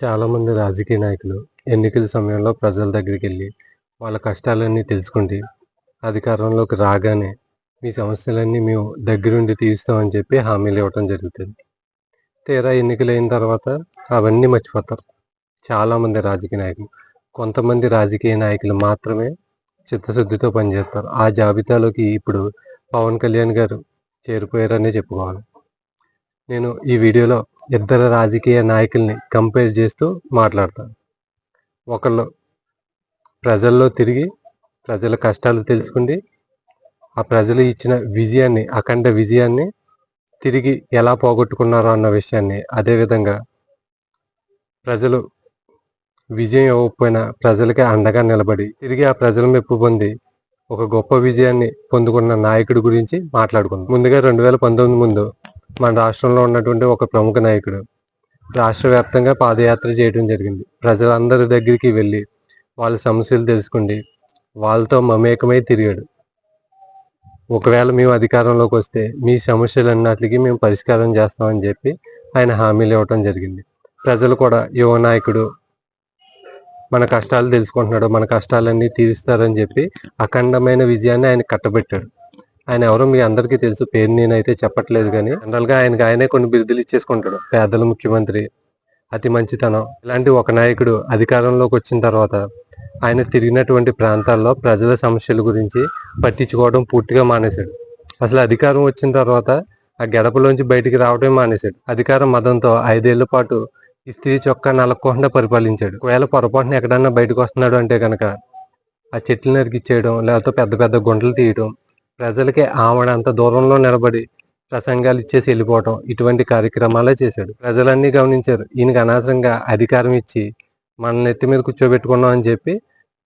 చాలామంది రాజకీయ నాయకులు ఎన్నికల సమయంలో ప్రజల దగ్గరికి వెళ్ళి వాళ్ళ కష్టాలన్నీ తెలుసుకుంటే అధికారంలోకి రాగానే మీ సమస్యలన్నీ మేము దగ్గరుండి తీరుస్తామని చెప్పి హామీలు ఇవ్వటం జరుగుతుంది. తీరా ఎన్నికలు అయిన తర్వాత అవన్నీ మర్చిపోతారు. చాలామంది రాజకీయ నాయకులు కొంతమంది రాజకీయ నాయకులు మాత్రమే చిత్తశుద్ధితో పనిచేస్తారు. ఆ జాబితాలోకి ఇప్పుడు పవన్ కళ్యాణ్ గారు చేరిపోయారనే చెప్పుకోవాలి. నేను ఈ వీడియోలో ఇద్దరు రాజకీయ నాయకుల్ని కంపేర్ చేస్తూ మాట్లాడతాను ఒకళ్ళు ప్రజల్లో తిరిగి ప్రజల కష్టాలు తెలుసుకుండి ఆ ప్రజలు ఇచ్చిన విజయాన్ని అఖండ విజయాన్ని తిరిగి ఎలా పోగొట్టుకున్నారో అన్న విషయాన్ని అదేవిధంగా ప్రజలు విజయం ఇవ్వకపోయినా ప్రజలకే అండగా నిలబడి తిరిగి ఆ ప్రజల మెప్పు పొంది ఒక గొప్ప విజయాన్ని పొందుకున్న నాయకుడి గురించి మాట్లాడుకుందాం. ముందుగా రెండు వేల పంతొమ్మిది ముందు మన రాష్ట్రంలో ఉన్నటువంటి ఒక ప్రముఖ నాయకుడు. రాష్ట్ర వ్యాప్తంగా పాదయాత్ర చేయడం జరిగింది. ప్రజలందరి దగ్గరికి వెళ్ళి వాళ్ళ సమస్యలు తెలుసుకుండి వాళ్ళతో మమేకమై తిరిగాడు. ఒకవేళ మేము అధికారంలోకి వస్తే మీ సమస్యలన్నిటికీ మేము పరిష్కారం చేస్తామని చెప్పి ఆయన హామీలు ఇవ్వటం జరిగింది. ప్రజలు కూడా యువ నాయకుడు మన కష్టాలు తెలుసుకుంటున్నాడు మన కష్టాలన్నీ తీరుస్తారని చెప్పి అఖండమైన విజయాన్ని ఆయన కట్టబెట్టాడు. ఆయన ఎవరో మీ అందరికీ తెలుసు పేరు నేనైతే చెప్పట్లేదు కానీ జనరల్గా ఆయనకి ఆయనే కొన్ని బిరుదులు ఇచ్చేసుకుంటాడు. పేదల ముఖ్యమంత్రి అతి మంచితనం ఇలాంటి ఒక నాయకుడు అధికారంలోకి వచ్చిన తర్వాత ఆయన తిరిగినటువంటి ప్రాంతాల్లో ప్రజల సమస్యల గురించి పట్టించుకోవడం పూర్తిగా మానేశాడు. అసలు అధికారం వచ్చిన తర్వాత ఆ గడపలోంచి బయటికి రావడమే మానేశాడు. అధికార మదంతో ఐదేళ్ళ పాటు ఇస్త్రీ చొక్కా నలక్కోకుండా పరిపాలించాడు. ఒకవేళ పొరపాటున ఎక్కడన్నా బయటకు వస్తున్నాడు అంటే కనుక ఆ చెట్లు నరికిచ్చేయడం లేకపోతే పెద్ద పెద్ద గుంటలు తీయడం ప్రజలకి ఆవిడంత దూరంలో నిలబడి ప్రసంగాలు ఇచ్చేసి వెళ్ళిపోవటం ఇటువంటి కార్యక్రమాలే చేశాడు. ప్రజలన్నీ గమనించారు. ఈయనకి అనవసరంగా అధికారం ఇచ్చి మన నెత్తి మీద కూర్చోబెట్టుకున్నాం అని చెప్పి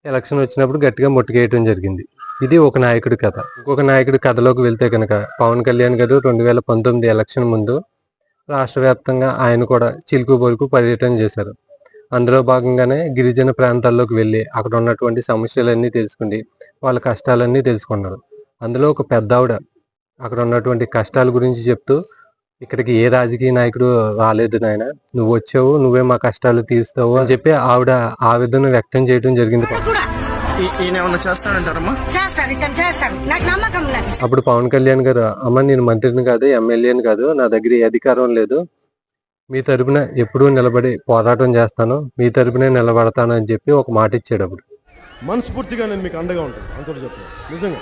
ఎలక్షన్ వచ్చినప్పుడు గట్టిగా మొట్టుకేయటం జరిగింది. ఇది ఒక నాయకుడి కథ. ఇంకొక నాయకుడి కథలోకి వెళ్తే కనుక పవన్ కళ్యాణ్ గారు రెండు వేల పంతొమ్మిది ఎలక్షన్ ముందు రాష్ట్ర వ్యాప్తంగా ఆయన కూడా చిలుకు బొరుకు పర్యటన చేశారు. అందులో భాగంగానే గిరిజన ప్రాంతాల్లోకి వెళ్ళి అక్కడ ఉన్నటువంటి సమస్యలన్నీ తెలుసుకుని వాళ్ళ కష్టాలన్నీ తెలుసుకున్నారు. అందులో ఒక పెద్ద ఆవిడ. అక్కడ ఉన్నటువంటి కష్టాల గురించి చెప్తూ ఇక్కడికి ఏ రాజకీయ నాయకుడు రాలేదు నాయన. నువ్వు వచ్చావు నువ్వే మా కష్టాలు తీరుస్తావు అని చెప్పి ఆవిడ ఆవేదన వ్యక్తం చేయడం జరిగింది. అప్పుడు పవన్ కళ్యాణ్ గారు అమ్మ నేను మంత్రిని కాదు ఎమ్మెల్యేని కాదు నా దగ్గర ఏ అధికారం లేదు. మీ తరపున ఎప్పుడూ నిలబడి పోరాటం చేస్తాను మీ తరపునే నిలబడతాను అని చెప్పి ఒక మాట ఇచ్చాడు అప్పుడు. మనస్ఫూర్తిగా నేను మీకు అండగా ఉంటాను. అంతటి చెప్తున్నాను నిజంగా.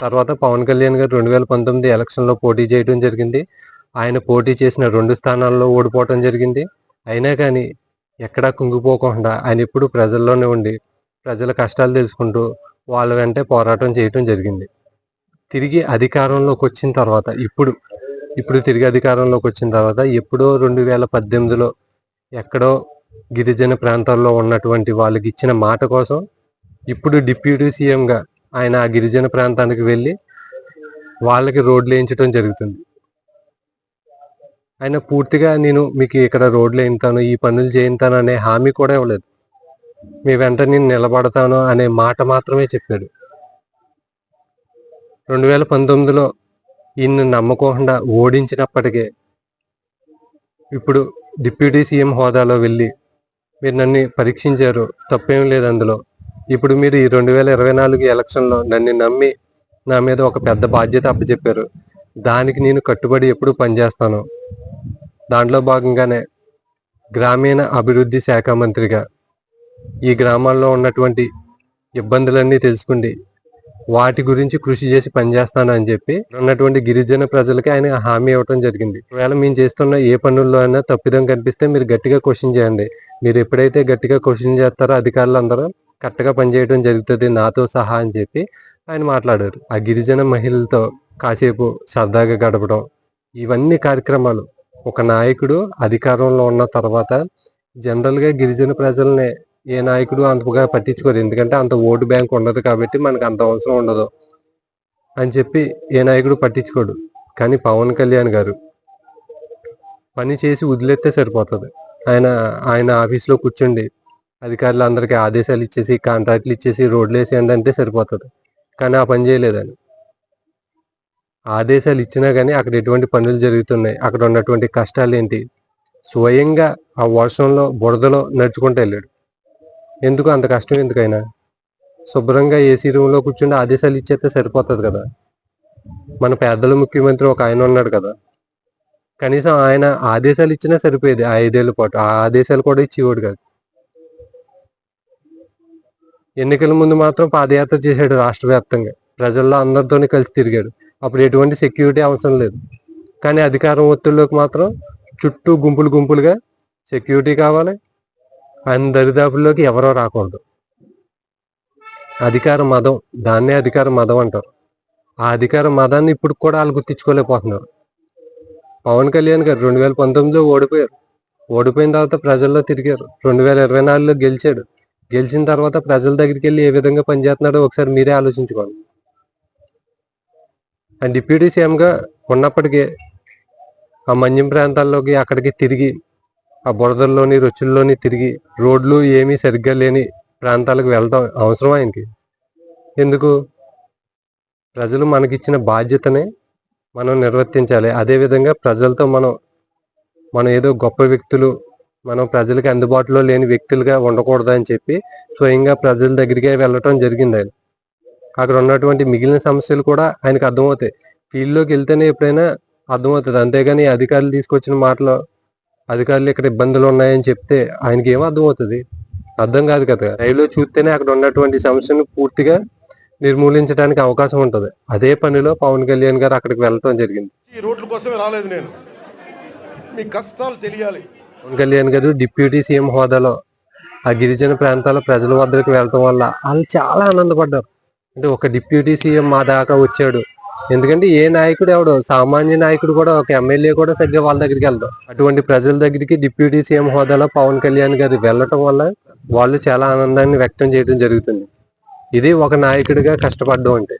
తర్వాత పవన్ కళ్యాణ్ గారు రెండు వేల పంతొమ్మిది ఎలక్షన్లో పోటీ చేయడం జరిగింది. ఆయన పోటీ చేసిన రెండు స్థానాల్లో ఓడిపోవటం జరిగింది. అయినా కానీ ఎక్కడా కుంగిపోకుండా ఆయన ఎప్పుడు ప్రజల్లోనే ఉండి ప్రజల కష్టాలు తెలుసుకుంటూ వాళ్ళ వెంటే పోరాటం చేయటం జరిగింది. తిరిగి అధికారంలోకి వచ్చిన తర్వాత ఇప్పుడు ఇప్పుడు తిరిగి అధికారంలోకి వచ్చిన తర్వాత ఎప్పుడో రెండు వేల పద్దెనిమిదిలో ఎక్కడో గిరిజన ప్రాంతాల్లో ఉన్నటువంటి వాళ్ళకి ఇచ్చిన మాట కోసం ఇప్పుడు డిప్యూటీ సీఎంగా ఆయన ఆ గిరిజన ప్రాంతానికి వెళ్ళి వాళ్ళకి రోడ్లు వేయించడం జరుగుతుంది. ఆయన పూర్తిగా నేను మీకు ఇక్కడ రోడ్లు వేయింతాను ఈ పనులు చేయింతాను అనే హామీ కూడా ఇవ్వలేదు. మీ వెంట నేను నిలబడతాను అనే మాట మాత్రమే చెప్పాడు. రెండు వేల పంతొమ్మిదిలో ఈయన్ని నమ్మకోకుండా ఓడించినప్పటికే ఇప్పుడు డిప్యూటీ సీఎం హోదాలో వెళ్ళి మీరు నన్ను పరీక్షించారు తప్పేం లేదు అందులో. ఇప్పుడు మీరు ఈ రెండు వేల ఇరవై నాలుగు ఎలక్షన్లో నన్ను నమ్మి నా మీద ఒక పెద్ద బాధ్యత అప్పచెప్పారు. దానికి నేను కట్టుబడి ఎప్పుడు పనిచేస్తాను. దాంట్లో భాగంగానే గ్రామీణ అభివృద్ధి శాఖ మంత్రిగా ఈ గ్రామాల్లో ఉన్నటువంటి ఇబ్బందులన్నీ తెలుసుకుండి వాటి గురించి కృషి చేసి పనిచేస్తాను అని చెప్పి ఉన్నటువంటి గిరిజన ప్రజలకి ఆయన హామీ ఇవ్వడం జరిగింది. ఒకవేళ మేము చేస్తున్న ఏ పనుల్లో అయినా తప్పిదం కనిపిస్తే మీరు గట్టిగా క్వశ్చన్ చేయండి. మీరు ఎప్పుడైతే గట్టిగా క్వశ్చన్ చేస్తారో అధికారులు అందరూ కరెక్ట్గా పనిచేయడం జరుగుతుంది నాతో సహా అని చెప్పి ఆయన మాట్లాడారు. ఆ గిరిజన మహిళలతో కాసేపు సరదాగా గడపడం ఇవన్నీ కార్యక్రమాలు. ఒక నాయకుడు అధికారంలో ఉన్న తర్వాత జనరల్గా గిరిజన ప్రజల్ని ఏ నాయకుడు అంతగా పట్టించుకోరు. ఎందుకంటే అంత ఓటు బ్యాంక్ ఉండదు కాబట్టి మనకు అంత అవసరం ఉండదు అని చెప్పి ఏ నాయకుడు పట్టించుకోడు. కానీ పవన్ కళ్యాణ్ గారు పని చేసి వదిలేస్తే సరిపోతుంది. ఆయన ఆయన ఆఫీస్లో కూర్చుండి అధికారులు అందరికీ ఆదేశాలు ఇచ్చేసి కాంట్రాక్ట్లు ఇచ్చేసి రోడ్లు వేసేయండి అంటే సరిపోతుంది. కానీ ఆ పని చేయలేదని ఆదేశాలు ఇచ్చినా కానీ అక్కడ ఎటువంటి పనులు జరుగుతున్నాయి. అక్కడ ఉన్నటువంటి కష్టాలు ఏంటి? స్వయంగా ఆ వర్షంలో బురదలో నడుచుకుంటూ వెళ్ళాడు. ఎందుకు అంత కష్టం ఎందుకైనా? శుభ్రంగా ఏసీ రూమ్లో కూర్చుండి ఆదేశాలు ఇచ్చేస్తే సరిపోతుంది కదా. మన పెద్దల ముఖ్యమంత్రి ఒక ఆయన ఉన్నాడు కదా. కనీసం ఆయన ఆదేశాలు ఇచ్చినా సరిపోయేది. ఆ ఐదేళ్ళ పాటు ఆ ఆదేశాలు కూడా ఇచ్చేవాడు కాదు. ఎన్నికల ముందు మాత్రం పాదయాత్ర చేశాడు రాష్ట్ర వ్యాప్తంగా ప్రజల్లో అందరితోని కలిసి తిరిగాడు. అప్పుడు ఎటువంటి సెక్యూరిటీ అవసరం లేదు. కానీ అధికారం ఒత్తిడిలోకి మాత్రం చుట్టూ గుంపులు గుంపులుగా సెక్యూరిటీ కావాలి. ఆయన దరిదాపుల్లోకి ఎవరో రాకూడదు. అధికార మదం దాన్నే అధికార మదం అంటారు. ఆ అధికార మదాన్ని ఇప్పుడు కూడా వాళ్ళు గుర్తించుకోలేకపోతున్నారు. పవన్ కళ్యాణ్ గారు రెండు వేల పంతొమ్మిదిలో ఓడిపోయారు. ఓడిపోయిన తర్వాత ప్రజల్లో తిరిగారు. రెండు వేల ఇరవై నాలుగులో గెలిచాడు. గెలిచిన తర్వాత ప్రజల దగ్గరికి వెళ్ళి ఏ విధంగా పనిచేస్తున్నాడో ఒకసారి మీరే ఆలోచించుకోండి. అండ్ డిప్యూటీ సీఎంగా ఉన్నప్పటికీ ఆ మన్యం ప్రాంతాల్లోకి అక్కడికి తిరిగి ఆ బురదల్లోని రుచుల్లోని తిరిగి రోడ్లు ఏమీ సరిగ్గా లేని ప్రాంతాలకు వెళ్తాం అవసరం ఆయనకి ఎందుకు? ప్రజలు మనకిచ్చిన బాధ్యతనే మనం నిర్వర్తించాలి. అదేవిధంగా ప్రజలతో మనం మనం ఏదో గొప్ప వ్యక్తులు మనం ప్రజలకు అందుబాటులో లేని వ్యక్తులుగా ఉండకూడదు అని చెప్పి స్వయంగా ప్రజల దగ్గరికే వెళ్ళటం జరిగింది ఆయన. అక్కడ ఉన్నటువంటి మిగిలిన సమస్యలు కూడా ఆయనకు అర్థమవుతాయి. ఫీల్డ్లోకి వెళ్తేనే ఎప్పుడైనా అర్థమవుతుంది. అంతేగాని అధికారులు తీసుకొచ్చిన మాటలు అధికారులు ఇక్కడ ఇబ్బందులు ఉన్నాయని చెప్తే ఆయనకి ఏమో అర్థమవుతుంది? అర్థం కాదు కదా. రైల్లో చూస్తేనే అక్కడ ఉన్నటువంటి సమస్యను పూర్తిగా నిర్మూలించడానికి అవకాశం ఉంటుంది. అదే పనిలో పవన్ కళ్యాణ్ గారు అక్కడికి వెళ్ళటం జరిగింది. ఈ రోడ్ల కోసమే రాలేదు నేను. మీ కష్టాలు తెలియాలి. పవన్ కళ్యాణ్ గారు డిప్యూటీ సీఎం హోదాలో ఆ గిరిజన ప్రాంతాల ప్రజల వద్దకు వెళ్ళటం వల్ల వాళ్ళు చాలా ఆనందపడ్డారు. అంటే ఒక డిప్యూటీ సీఎం మా దాకా వచ్చాడు. ఎందుకంటే ఏ నాయకుడు ఎవడు? సామాన్య నాయకుడు కూడా ఒక ఎమ్మెల్యే కూడా సరిగ్గా వాళ్ళ దగ్గరికి వెళ్తాం అటువంటి ప్రజల దగ్గరికి డిప్యూటీ సీఎం హోదాలో పవన్ కళ్యాణ్ గారు వెళ్ళటం వల్ల వాళ్ళు చాలా ఆనందాన్ని వ్యక్తం చేయడం జరుగుతుంది. ఇది ఒక నాయకుడిగా కష్టపడడం అంటే.